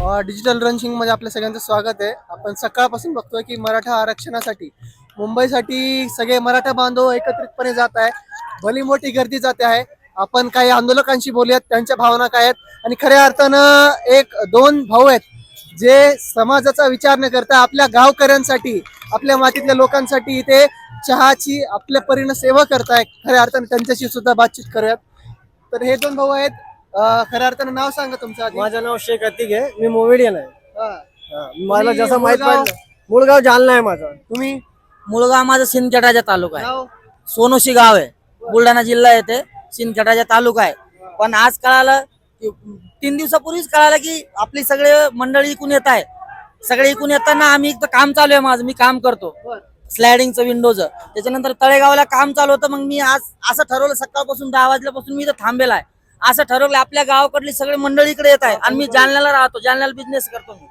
Digital रनशिंगमध्ये आपल्या सगळ्यांचं स्वागत आहे. आपण सकाळपासून बघतोय की मराठा आरक्षणासाठी मुंबईसाठी सगळे मराठा बांधव एकत्रितपणे जात आहे भली मोठी गर्दी जाते आहे. आपण काही आंदोलकांशी बोलूयात त्यांच्या भावना काय आहेत? आणि खऱ्या अर्थानं एक दोन भाऊ आहेत जे समाजाचा विचार न करता आपल्या गावकऱ्यांसाठी आपल्या मातीतल्या लोकांसाठी इथे चहाची आपल्या परीनं सेवा करताय खऱ्या अर्थानं त्यांच्याशी सुद्धा बातचीत करूयात. तर हे दोन भाऊ आहेत. अं, खऱ्या अर्थानं नाव सांगा तुमचं आधी. माझं नाव शेख अतिक आहे. मी मोमेडियन आहे. हा. हा, मला तुम्ही जसं माहीत मुळगाव? पाहिजे मुळगाव जालना आहे माझा. तुम्ही? मुळगाव माझा सिंदखेडाचा तालुका आहे. नाव? सोनोशी गाव आहे. बुलढाणा जिल्हा येते सिंदखेडाचा तालुका आहे. पण आज कळालं की तीन दिवसापूर्वीच कळालं की आपली सगळे मंडळी इकून येत आहे सगळे इकून येताना आम्ही इथं काम चालू आहे माझं. मी काम करतो. स्लायडिंगचं विंडोचं. त्याच्यानंतर तळेगावला काम चालू होतं. मग मी आज असं ठरवलं सकाळपासून दहा वाजल्यापासून मी इथं थांबेला आहे. असं ठरवलं आपल्या गावाकडली सगळे मंडळी इकडे येत आहे. आणि मी जालन्याला राहतो. जालन्याला बिझनेस करतो मी.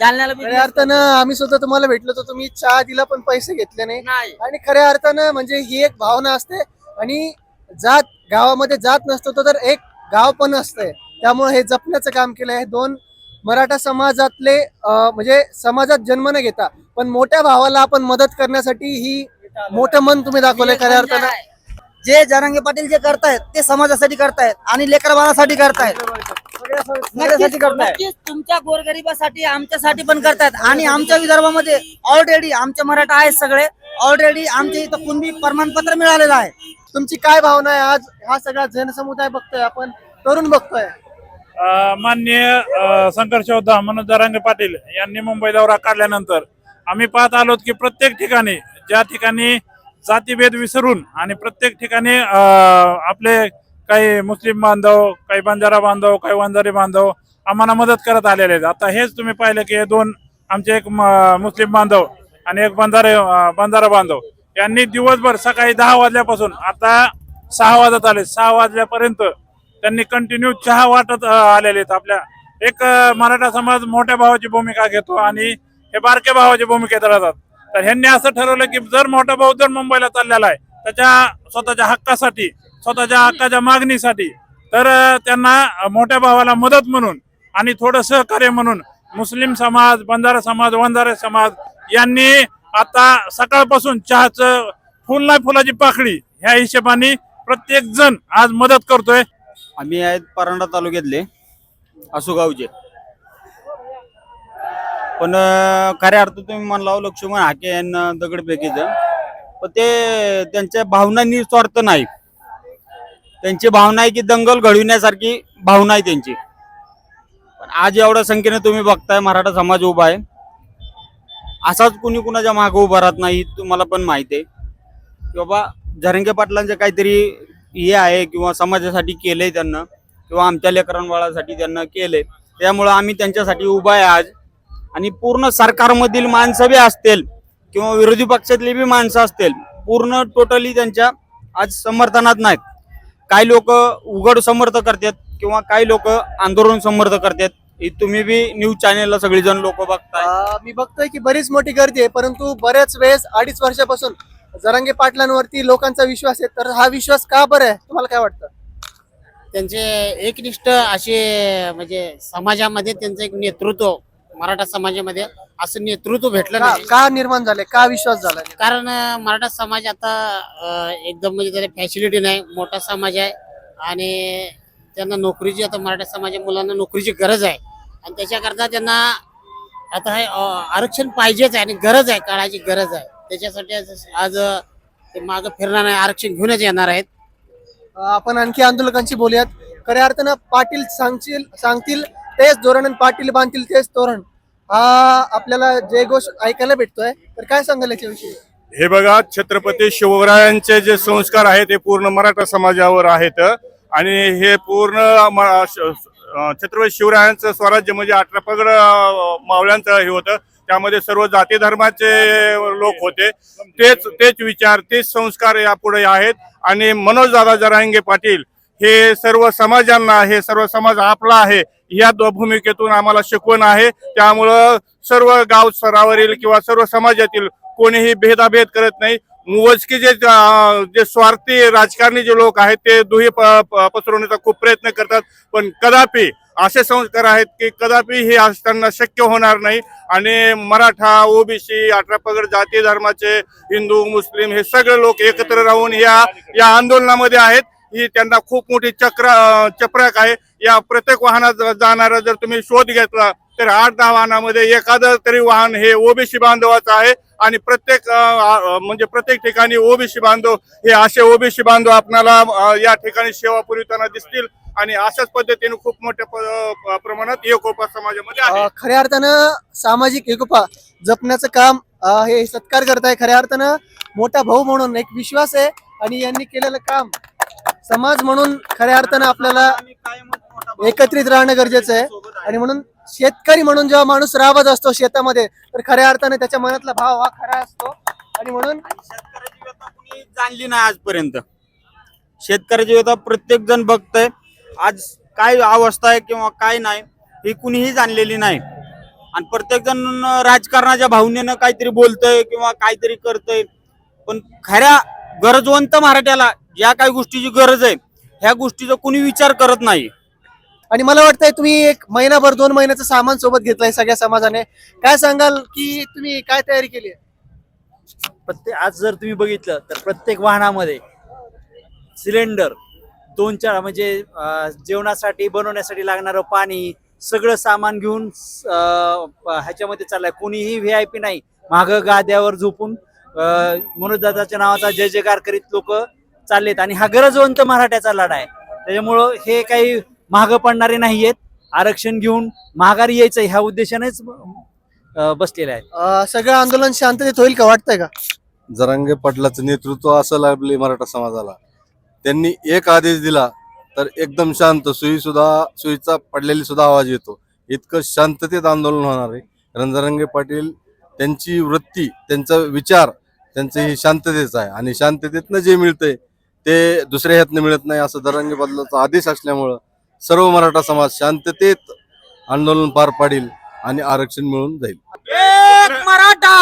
जालन्याला खऱ्या business अर्थानं आम्ही सुद्धा तुम्हाला भेटलो तर तुम्ही चहा दिला पण पैसे घेतले नाही. नाही. आणि खऱ्या अर्थानं म्हणजे ही एक भावना असते. आणि जात गावामध्ये जात नसतो तो तर एक गाव पण असतंय. त्यामुळे हे जपण्याचं काम केलं आहे. दोन मराठा समाजातले अं, म्हणजे समाजात जन्म न घेता पण मोठ्या भावाला आपण मदत करण्यासाठी ही मोठं मन तुम्ही दाखवलंय खऱ्या अर्थानं. जे जरांगे पाटील जे करतायत ते समाजासाठी करतायत आणि लेकर बाळासाठी करतायत. सगळ्यासाठी करताय नक्कीच. तुमच्या गोरगरिबासाठी आमच्यासाठी पण करतायत. आणि आमच्या विदर्भामध्ये ऑलरेडी आमचे मराठा आहेत सगळे. ऑलरेडी आमच्या इथं कुणबी प्रमाणपत्र मिळालेलं आहे. तुमची काय भावना आहे? आज हा सगळा जनसमुदाय बघतोय आपण तरुण बघतोय. अ, माननीय अ, संघर्ष योद्धा मनोज दरांगे पाटील यांनी मुंबई दौरा काढल्यानंतर आम्ही पाहत आलोत की प्रत्येक ठिकाणी ज्या ठिकाणी जातीभेद विसरून आणि प्रत्येक ठिकाणी आपले काही मुस्लिम बांधव काही बंजारा बांधव काही वंजारी बांधव आम्हाला मदत करत आलेले आहेत. आता हेच तुम्ही पाहिलं की हे दोन आमचे एक मुस्लिम बांधव आणि एक बंधारे बंधारा बांधव यांनी दिवसभर सकाळी दहा वाजल्यापासून आता सहा वाजत आले. सहा वाजल्यापर्यंत त्यांनी कंटिन्यू चहा वाटत आलेले आहेत. आपल्या एक मराठा समाज मोठ्या भावाची भूमिका घेतो आणि हे बारक्या भावाची भूमिकेत राहतात तर ह्यांनी असं ठरवलं की जर मोठा भाऊ जर मुंबईला चाललेला आहे त्याच्या स्वतःच्या हक्कासाठी स्वतःच्या हक्काच्या मागणीसाठी तर त्यांना मोठ्या भावाला मदत म्हणून आणि थोडं सहकार्य म्हणून मुस्लिम समाज बंजारा समाज वंजारा समाज यांनी आता सकाळपासून चहाचं फुल नाही फुलाची पाकळी ह्या हिशोबाने प्रत्येक जण आज मदत करतोय. आम्ही आहेत परांडा तालुक्यातले आसुगावचे पण खऱ्या अर्थ तुम्ही म्हणला लक्ष्मण हाके यांना दगडफेकीचं पण ते त्यांच्या भावना निस्वार्थ नाही. त्यांची भावना आहे की दंगल घडविण्यासारखी भावना आहे त्यांची. पण आज एवढ्या संख्येने तुम्ही बघताय मराठा समाज उभा आहे. असाच कुणी कुणाच्या मागे उभा राहत नाही तुम्हाला पण माहिती आहे. की बाबा झरंगे पाटलांचं काहीतरी हे आहे किंवा समाजासाठी केलंय त्यांना किंवा आमच्या लेकरांबाळासाठी त्यांना केलंय. त्यामुळं आम्ही त्यांच्यासाठी उभा आहे आज. आणि पूर्ण सरकारमधील माणसं बी असतील किंवा विरोधी पक्षातली बी माणसं असतील पूर्ण टोटली त्यांच्या आज समर्थनात नाहीत. काही लोक उघड समर्थ करतात किंवा काही लोक आंदोलन समर्थ करतात. हे तुम्ही बी न्यूज चॅनेलला सगळीजण लोक बघताय. मी बघतोय की बरीच मोठी गर्दी आहे परंतु बऱ्याच वेळेस अडीच वर्षापासून जरांगे पाटलांवरती लोकांचा विश्वास आहे. तर हा विश्वास का बरं आहे? तुम्हाला काय वाटतं? त्यांचे एकनिष्ठ असे म्हणजे समाजामध्ये त्यांचं एक नेतृत्व मराठा समाजामध्ये असं नेतृत्व भेटलं का नाही. का निर्माण झाले का विश्वास झाला कारण अं, मराठा समाज आता अं, एकदम म्हणजे त्याला फॅसिलिटी नाही मोठा समाज आहे आणि त्यांना नोकरीची आता मराठा समाजा मुलांना नोकरीची गरज आहे. आणि त्याच्याकरता त्यांना आता हे अं, आरक्षण पाहिजेच आहे आणि गरज आहे काळाची गरज आहे. त्याच्यासाठी आज- आज अं, ते मागं फिरणार नाही आरक्षण घेऊनच येणार आहेत. अं, आपण आणखी आंदोलकांशी बोलूयात. खऱ्या अर्थानं पाटील सांगतील सांगतील तेच धोरण आणि पाटील बांधतील तेच तोरण हा आपल्याला जयघोष ऐकायला भेटतोय तर काय सांगाल याच्याविषयी? हे बघा छत्रपती शिवरायांचे जे संस्कार आहेत ते पूर्ण मराठा समाजावर आहेत. आणि हे पूर्ण छत्रपती शिवरायांचं स्वराज्य म्हणजे अठरा पगड मावळ्यांचं हे होतं. त्यामध्ये सर्व जाती धर्माचे लोक होते. तेच तेच विचार तेच संस्कार यापुढे आहेत. आणि मनोज दादा जरांगे पाटील हे सर्व समाजांना हे सर्व समाज आपला आहे या दो- भूमिकेतून आम्हाला शिकवण आहे. त्यामुळं सर्व गाव स्तरावरील किंवा सर्व समाजातील कोणीही भेदाभेद करत नाही. मोजके जे जे स्वार्थी राजकारणी जे लोक आहेत ते दुही प- प- पसरवण्याचा खूप प्रयत्न करतात. पण कदापि असे संस्कार आहेत की कदापि हे असताना शक्य होणार नाही. आणि मराठा ओबीसी अठरा पगड जाती धर्माचे हिंदू मुस्लिम हे सगळे लोक एकत्र राहून या या आंदोलनामध्ये आहेत. ही त्यांना खूप मोठी चक्र चपराक आहे. या प्रत्येक वाहनात जाणारा जर तुम्ही शोध घेतला तर आठ दहा वाहनामध्ये एखादं तरी वाहन हे ओबीसी बांधवाचं आहे. आणि प्रत्येक म्हणजे प्रत्येक ठिकाणी ओबीसी बांधव हे असे ओबीसी बांधव आपल्याला अं, या ठिकाणी सेवा पुरवताना दिसतील. आणि अशाच पद्धतीने खूप मोठ्या प्रमाणात एकोपा समाजामध्ये आहे. खऱ्या अर्थानं सामाजिक एकोपा जपण्याचं काम हे सत्कार करताय खऱ्या अर्थानं. मोठा भाऊ म्हणून एक विश्वास आहे. आणि यांनी केलेलं काम समाज म्हणून खऱ्या अर्थानं आपल्याला एकत्रित राहणं गरजेचं आहे. आणि म्हणून शेतकरी म्हणून जेव्हा माणूस राबत असतो शेतामध्ये तर खऱ्या अर्थाने त्याच्या मनातला भाव हा खरा असतो. आणि म्हणून शेतकऱ्याची जाणली नाही आजपर्यंत. शेतकऱ्याची व्यथा प्रत्येक जण बघतय. आज काय अवस्था आहे किंवा काय नाही ही कुणीही जाणलेली नाही. आणि प्रत्येक जण राजकारणाच्या भावनेनं काहीतरी बोलतय किंवा काहीतरी करतय. पण खऱ्या गरजवंत मराठ्याला ज्या काही गोष्टीची गरज आहे ह्या गोष्टीचा कुणी विचार करत नाही. आणि मला वाटतंय तुम्ही एक महिनाभर दोन महिन्याचं सामान सोबत घेतलंय सगळ्या समाजाने. काय सांगाल की तुम्ही काय तयारी केली आहे? प्रत्येक आज जर तुम्ही बघितलं तर प्रत्येक वाहनामध्ये सिलेंडर दोन चार म्हणजे अं, जेवणासाठी बनवण्यासाठी लागणारं पाणी सगळं सामान घेऊन अं, ह्याच्यामध्ये चाललंय. कोणीही व्ही आय पी नाही. माग गाद्यावर झोपून अं, मनोजदादाच्या नावाचा जय जयकार करीत लोक चाललेत आणि हा गरजवंत मराठ्याचा लढा आहे. त्याच्यामुळं हे काही महाग पडणारे नाहीयेत. आरक्षण घेऊन महागारी यायचं ह्या उद्देशानेच बसलेले आहेत. अं, सगळं आंदोलन शांततेत होईल का वाटतंय का? जरांगे पाटलाचं नेतृत्व असं लाभले मराठा समाजाला. त्यांनी एक आदेश दिला तर एकदम शांत सुई सुद्धा सुईचा पडलेली सुद्धा आवाज येतो. इतकं शांततेत आंदोलन होणार आहे. कारण जरांगे पाटील त्यांची वृत्ती त्यांचा विचार त्यांचं हे शांततेच आहे. आणि शांततेतनं जे मिळतंय ते दुसऱ्या ह्यातनं मिळत नाही असं जरांगे पाटलाचा आदेश असल्यामुळं सर्व मराठा समाज शांततेत आंदोलन पार पाडील आणि आरक्षण मिळून जाईल. एक मराठा!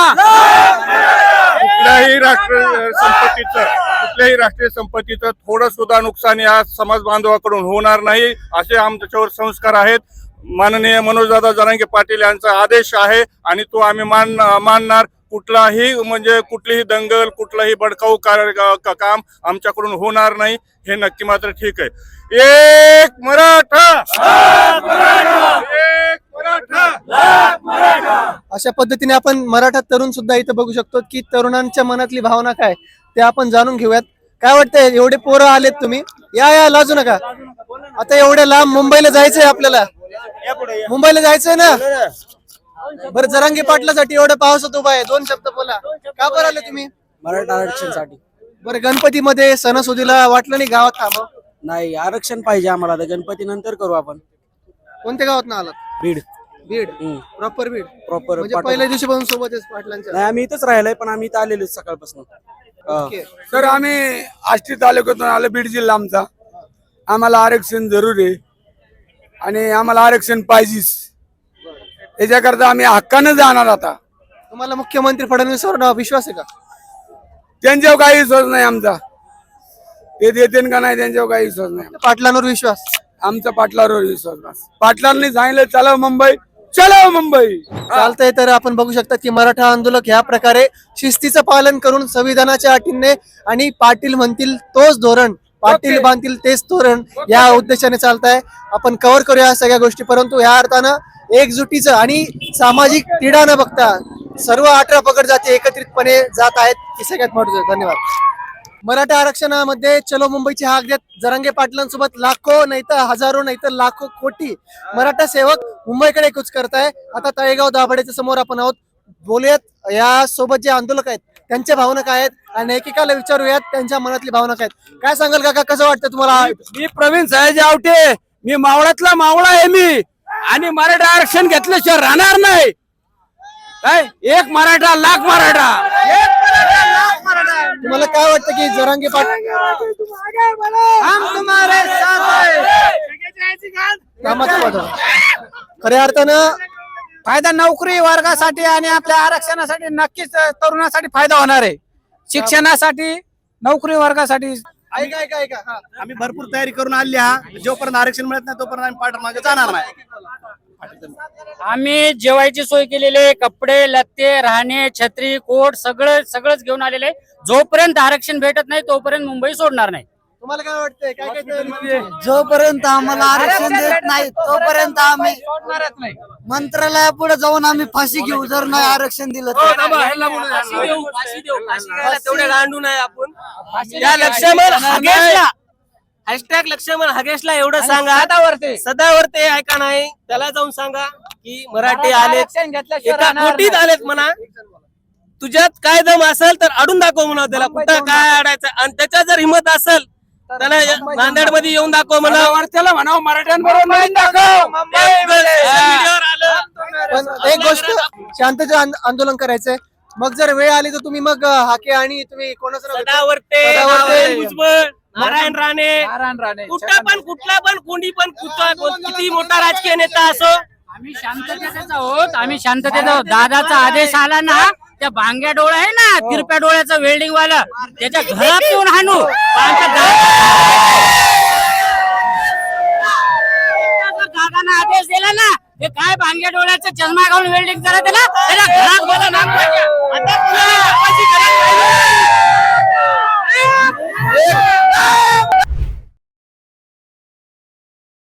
कुठल्याही राष्ट्रीय संपत्तीचं कुठल्याही राष्ट्रीय संपत्तीचं थोडं सुद्धा नुकसान या समाज बांधवाकडून होणार नाही असे आमच्यावर संस्कार आहेत. माननीय मनोजदादा जरांगे पाटील यांचा आदेश आहे आणि तो आम्ही मान मानणार. कुठलाही म्हणजे कुठलीही दंगल कुठलाही बडकाऊ कार- काम आमच्याकडून होणार नाही हे नक्की मात्र ठीक आहे. एक मराठा! एक मराठा! अशा पद्धतीने आपण मराठा तरुण सुद्धा इथं बघू शकतो की तरुणांच्या मनातली भावना काय ते आपण जाणून घेऊयात. काय वाटतंय एवढे पोरं आलेत तुम्ही? या या लाजू नका. आता एवढ्या लांब मुंबईला जायचंय आपल्याला. मुंबईला जायचंय ना? बरं जरांगी पाटलासाठी एवढ्या पावसात उभा आहे. दोन शब्द बोला. का बरं आले तुम्ही? मराठा आरक्षणसाठी. बरं गणपतीमध्ये सणासुदीला वाटलं नाही गावात थांब. नाही आरक्षण पाहिजे आम्हाला. तर गणपती नंतर करू आपण. कोणत्या गावात ना आलात? बीड. बीड. प्रॉपर बीड. प्रॉपर म्हणजे पहिल्या दिवशी पासून सोबतच पाटलांच्या. नाही आम्ही इथंच राहिलोय पण आम्ही इथं आलेलो सकाळपासून. ओके. सर आम्ही आष्टी तालुक्यातून आलो बीड जिल्हा आमचा. आम्हाला आरक्षण जरूर आहे. आणि आम्हाला आरक्षण पाहिजेच. याच्याकरता आम्ही हक्कानं जाणार आता. तुम्हाला मुख्यमंत्री फडणवीसवर विश्वास आहे का? त्यांच्यावर काही विश्वास नाही आमचा. ते देते का नाही त्यांच्यावर काही विश्वास नाही. पाटलांवर विश्वास? आमचा पाटलावर विश्वास पाटलांनी सांगितलं चला मुंबई चला मुंबई. चालतंय तर आपण बघू शकता की मराठा आंदोलक ह्या प्रकारे शिस्तीचं पालन करून संविधानाच्या अटींने आणि पाटील म्हणतील तोच धोरण पाटील बांधतील तेच धोरण या उद्देशाने चालत आहे आपण कव्हर करूया सगळ्या गोष्टी परंतु या अर्थानं एकजुटीचं आणि सामाजिक तिढा न बघता सर्व अठरा पकड जाती एकत्रितपणे जात आहेत हे सगळ्यात महत्वाचं धन्यवाद. मराठा आरक्षणामध्ये चलो मुंबईची हाक देत जरांगे पाटलांसोबत लाखो नाही तर हजारो नाही तर लाखो कोटी मराठा सेवक मुंबईकडे कूच करताय. आता तळेगाव दाभाडेच्या समोर आपण आहोत. बोलूयात या सोबत जे आंदोलक आहेत त्यांच्या भावना काय आहेत? आणि एकेकाला विचारूयात त्यांच्या मनातली भावना काय आहेत? काय सांगाल काका कसं वाटतं तुम्हाला? मी प्रवीण सयाजी आवटे. मी मावळातला मावळा आहे मी. आणि मराठा आरक्षण घेतल्याशिवाय राहणार नाही. काय? एक मराठा लाख मराठा. तुम्हाला काय वाटतं की जरांगे पाटील कामाचं वाटतं. खऱ्या अर्थानं फायदा नोकरी वर्गासाठी आणि आपल्या आरक्षणासाठी नक्कीच तरुणासाठी फायदा होणार आहे. शिक्षणासाठी नोकरी वर्गासाठी ऐका ऐका ऐका हा. आम्ही भरपूर तयारी करून आली हा. जोपर्यंत आरक्षण मिळत नाही तोपर्यंत आम्ही पाठमागे जाणार नाही. आम्ही जेवायची सोय केलेली आहे. कपडे लत्ते राहणे छत्री कोट सगळं सगळंच घेऊन आलेले आहे. जोपर्यंत आरक्षण भेटत नाही तोपर्यंत मुंबई सोडणार नाही. तुम्हाला काय वाटतंय? काय काय तयारी जोपर्यंत आम्हाला आरक्षण देत नाही तोपर्यंत आम्ही मंत्रालयापुढे जाऊन आम्ही फाशी घेऊ जर नाही आरक्षण दिलं तर. तेवढे गांडू नाही आपण. या लक्ष्मण हगेशला. हॅशटॅग लक्ष्मण हगेशला एवढं सांगा. सदावर्ते. ऐका नाही? त्याला जाऊन सांगा की मराठी आलेत. एका कोटीत आलेत म्हणा. तुझ्यात काय दम असेल तर अडून दाखव म्हणा त्याला. कुठं काय अडायचं आणि त्याच्यात जर हिंमत असेल त्याला नांदेडमध्ये येऊन दाखव म्हणा त्याला म्हणावं मराठ्यांबरोबर पण एक गोष्ट शांततेचं आंद- आंदोलन करायचंय. मग जर वेळ आली तर तुम्ही मग हाके आणि तुम्ही कोणाचं. नारायण भुजबळ, नारायण राणे. कुठला पण कुठला पण कोणी पण किती मोठा राजकीय नेता असो. आम्ही शांततेतच आहोत. आम्ही शांततेत आहोत. दादाचा आदेश आला ना त्या बांग्या डोळा आहे ना तिरप्या डोळ्याचा वेल्डिंग वाला त्याच्या घरात येऊन हाणू. आमच्या दादाना आदेश दिला ना हे काय भांग्या डोळ्याचा चष्मा घालून वेल्डिंग करा त्याला घरात नाम